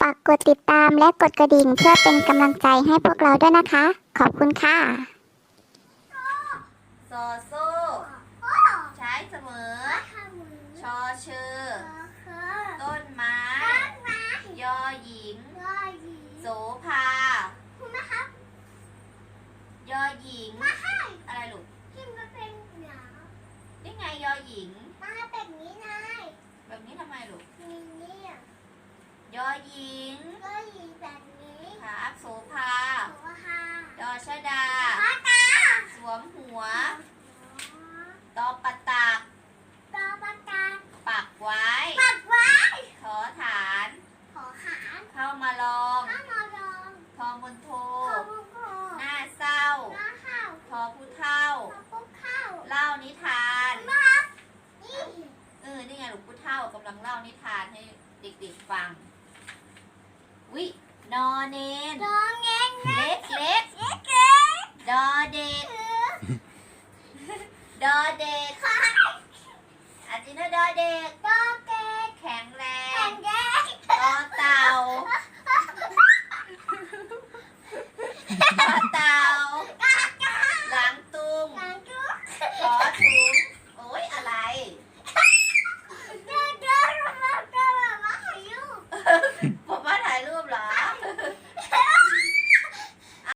ฝากกดติดตามและกดกระดิ่งเพื่อเป็นกำลังใจให้พวกเราด้วยนะคะ ขอบคุณค่ะโซโซใช้เสมอ ชอชื่อต้นไม้ ยอหญิง โสภา ยอหญิง อะไรลูกนี่ไงยอหญิง แบบนี้ทำไมลูก ยอหญิงครับโสภายอชดาสวมหัว ตอปะตักปักไว้ ขอฐานเข้ามาลองทอมนโทหน้าเศร้าทอผู้เท่าเล่านิทานเออ นี่ไงหลวงปู่เท่ากำลังเล่านิทานให้เด็กๆฟัง วินอเนนเล็กเล็กดอเด็กดอเด็กอาจินะดอเด็กแข็งแรงต่อ